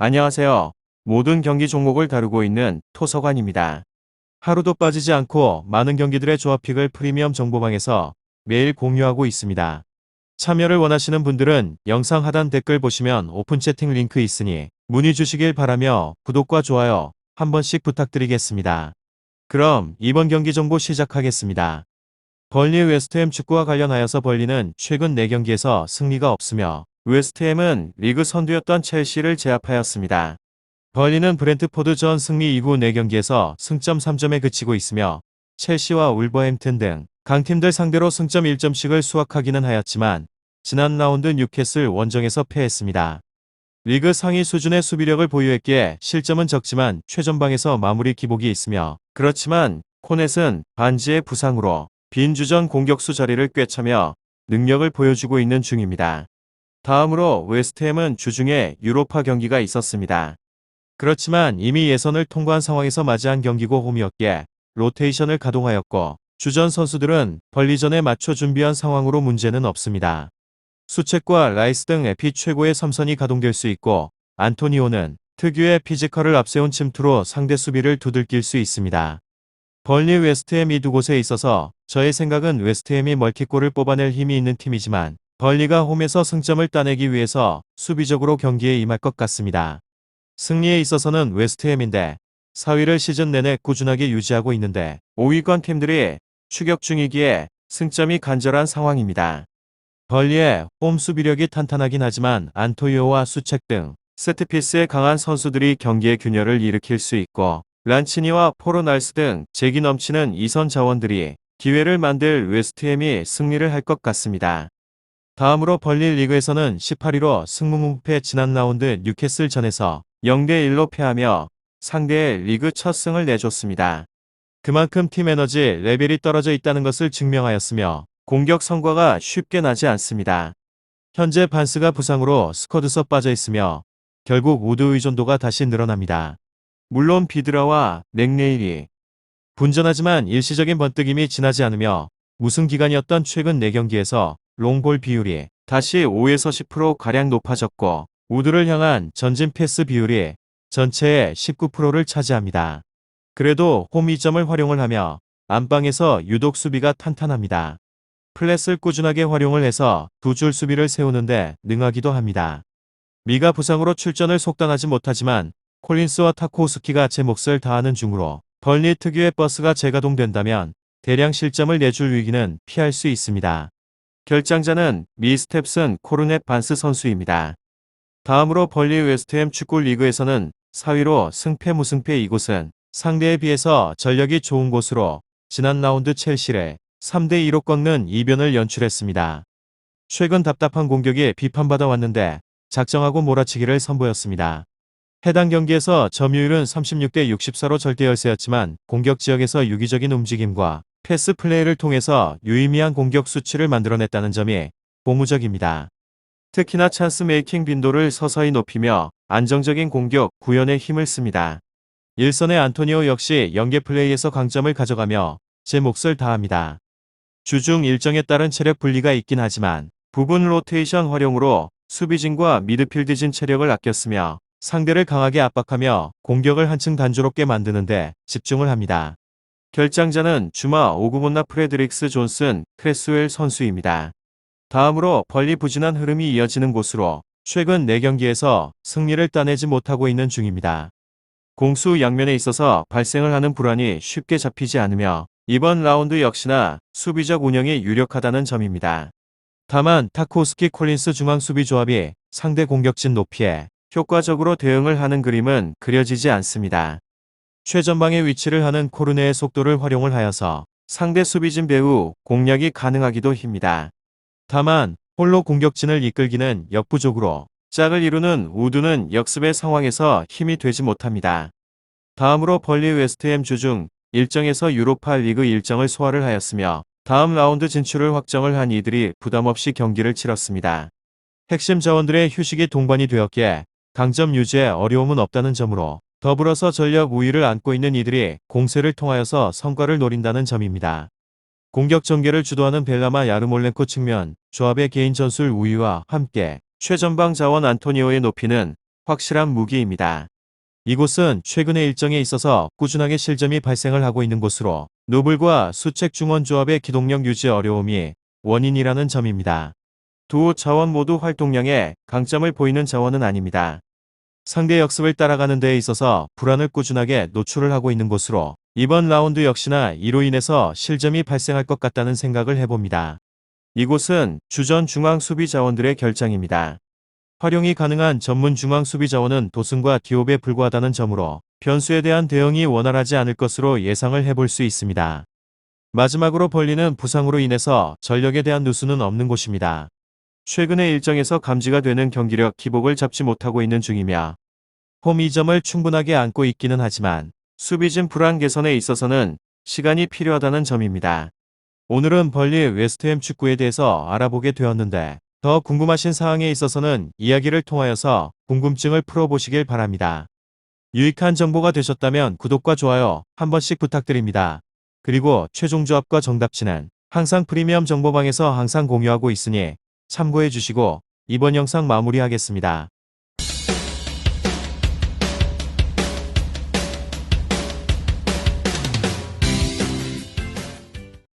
안녕하세요. 모든 경기 종목을 다루고 있는 토서관입니다. 하루도 빠지지 않고 많은 경기들의 조합픽을 프리미엄 정보방에서 매일 공유하고 있습니다. 참여를 원하시는 분들은 영상 하단 댓글 보시면 오픈 채팅 링크 있으니 문의 주시길 바라며 구독과 좋아요 한 번씩 부탁드리겠습니다. 그럼 이번 경기 정보 시작하겠습니다. 벌리 웨스트햄 축구와 관련하여서 벌리는 최근 4경기에서 승리가 없으며 웨스트햄은 리그 선두였던 첼시를 제압하였습니다. 벌리는 브렌트포드 전 승리 이후 4경기에서 승점 3점에 그치고 있으며 첼시와 울버햄튼 등 강팀들 상대로 승점 1점씩을 수확하기는 하였지만 지난 라운드 뉴캐슬 원정에서 패했습니다. 리그 상위 수준의 수비력을 보유했기에 실점은 적지만 최전방에서 마무리 기복이 있으며 그렇지만 코넷은 반지의 부상으로 빈 주전 공격수 자리를 꿰차며 능력을 보여주고 있는 중입니다. 다음으로 웨스트햄은 주중에 유로파 경기가 있었습니다. 그렇지만 이미 예선을 통과한 상황에서 맞이한 경기고 홈이었기에 로테이션을 가동하였고 주전 선수들은 벌리전에 맞춰 준비한 상황으로 문제는 없습니다. 수책과 라이스 등 에피 최고의 삼선이 가동될 수 있고 안토니오는 특유의 피지컬을 앞세운 침투로 상대 수비를 두들길 수 있습니다. 벌리 웨스트햄 이 두 곳에 있어서 저의 생각은 웨스트햄이 멀티골을 뽑아낼 힘이 있는 팀이지만 벌리가 홈에서 승점을 따내기 위해서 수비적으로 경기에 임할 것 같습니다. 승리에 있어서는 웨스트햄인데 4위를 시즌 내내 꾸준하게 유지하고 있는데 5위권 팀들이 추격 중이기에 승점이 간절한 상황입니다. 벌리의 홈 수비력이 탄탄하긴 하지만 안토이오와 수책 등 세트피스에 강한 선수들이 경기의 균열을 일으킬 수 있고 란치니와 포로날스 등 재기 넘치는 이선 자원들이 기회를 만들 웨스트햄이 승리를 할 것 같습니다. 다음으로 벌리 리그에서는 18위로 승무무패 지난 라운드 뉴캐슬 전에서 0대1로 패하며 상대의 리그 첫 승을 내줬습니다. 그만큼 팀 에너지 레벨이 떨어져 있다는 것을 증명하였으며 공격 성과가 쉽게 나지 않습니다. 현재 반스가 부상으로 스쿼드서 빠져 있으며 결국 우드 의존도가 다시 늘어납니다. 물론 비드라와 맥네일이 분전하지만 일시적인 번뜩임이 지나지 않으며 우승 기간이었던 최근 4경기에서 롱볼 비율이 다시 5에서 10%가량 높아졌고 우드를 향한 전진 패스 비율이 전체의 19%를 차지합니다. 그래도 홈 2점을 활용을 하며 안방에서 유독 수비가 탄탄합니다. 플랫을 꾸준하게 활용을 해서 두 줄 수비를 세우는데 능하기도 합니다. 미가 부상으로 출전을 속단하지 못하지만 콜린스와 타코우스키가 제 몫을 다하는 중으로 벌리 특유의 버스가 재가동된다면 대량 실점을 내줄 위기는 피할 수 있습니다. 결장자는 미 스텝슨 코르넷 반스 선수입니다. 다음으로 벌리 웨스트햄 축구 리그에서는 4위로 승패 무승패 이곳은 상대에 비해서 전력이 좋은 곳으로 지난 라운드 첼시를 3대2로 꺾는 이변을 연출했습니다. 최근 답답한 공격에 비판받아 왔는데 작정하고 몰아치기를 선보였습니다. 해당 경기에서 점유율은 36대 64로 절대 열세였지만 공격 지역에서 유기적인 움직임과 패스 플레이를 통해서 유의미한 공격 수치를 만들어냈다는 점이 고무적입니다. 특히나 찬스 메이킹 빈도를 서서히 높이며 안정적인 공격 구현에 힘을 씁니다. 일선의 안토니오 역시 연계 플레이에서 강점을 가져가며 제 몫을 다합니다. 주중 일정에 따른 체력 분리가 있긴 하지만 부분 로테이션 활용으로 수비진과 미드필드진 체력을 아꼈으며 상대를 강하게 압박하며 공격을 한층 단조롭게 만드는데 집중을 합니다. 결장자는 주마 오구몬나 프레드릭스 존슨 크레스웰 선수입니다. 다음으로 벌리 부진한 흐름이 이어지는 곳으로 최근 4경기에서 승리를 따내지 못하고 있는 중입니다. 공수 양면에 있어서 발생을 하는 불안이 쉽게 잡히지 않으며 이번 라운드 역시나 수비적 운영이 유력하다는 점입니다. 다만 타코스키 콜린스 중앙 수비 조합이 상대 공격진 높이에 효과적으로 대응을 하는 그림은 그려지지 않습니다. 최전방에 위치를 하는 코르네의 속도를 활용을 하여서 상대 수비진 배후 공략이 가능하기도 합니다. 다만 홀로 공격진을 이끌기는 역부족으로 짝을 이루는 우드는 역습의 상황에서 힘이 되지 못합니다. 다음으로 벌리 웨스트햄 주중 일정에서 유로파 리그 일정을 소화를 하였으며 다음 라운드 진출을 확정을 한 이들이 부담없이 경기를 치렀습니다. 핵심 자원들의 휴식이 동반이 되었기에 강점 유지에 어려움은 없다는 점으로 더불어서 전력 우위를 안고 있는 이들이 공세를 통하여서 성과를 노린다는 점입니다. 공격 전개를 주도하는 벨라마 야르몰렌코 측면 조합의 개인 전술 우위와 함께 최전방 자원 안토니오의 높이는 확실한 무기입니다. 이곳은 최근의 일정에 있어서 꾸준하게 실점이 발생을 하고 있는 곳으로 노블과 수책 중원 조합의 기동력 유지 어려움이 원인이라는 점입니다. 두 자원 모두 활동량에 강점을 보이는 자원은 아닙니다. 상대 역습을 따라가는 데에 있어서 불안을 꾸준하게 노출을 하고 있는 곳으로 이번 라운드 역시나 이로 인해서 실점이 발생할 것 같다는 생각을 해봅니다. 이곳은 주전 중앙 수비 자원들의 결장입니다. 활용이 가능한 전문 중앙 수비 자원은 도승과 디옵에 불과하다는 점으로 변수에 대한 대응이 원활하지 않을 것으로 예상을 해볼 수 있습니다. 마지막으로 벌리는 부상으로 인해서 전력에 대한 누수는 없는 곳입니다. 최근의 일정에서 감지가 되는 경기력 기복을 잡지 못하고 있는 중이며 홈 2점을 충분하게 안고 있기는 하지만 수비진 불안 개선에 있어서는 시간이 필요하다는 점입니다. 오늘은 벌리 웨스트햄 축구에 대해서 알아보게 되었는데 더 궁금하신 사항에 있어서는 이야기를 통하여서 궁금증을 풀어보시길 바랍니다. 유익한 정보가 되셨다면 구독과 좋아요 한 번씩 부탁드립니다. 그리고 최종 조합과 정답치는 항상 프리미엄 정보방에서 항상 공유하고 있으니 참고해 주시고 이번 영상 마무리하겠습니다.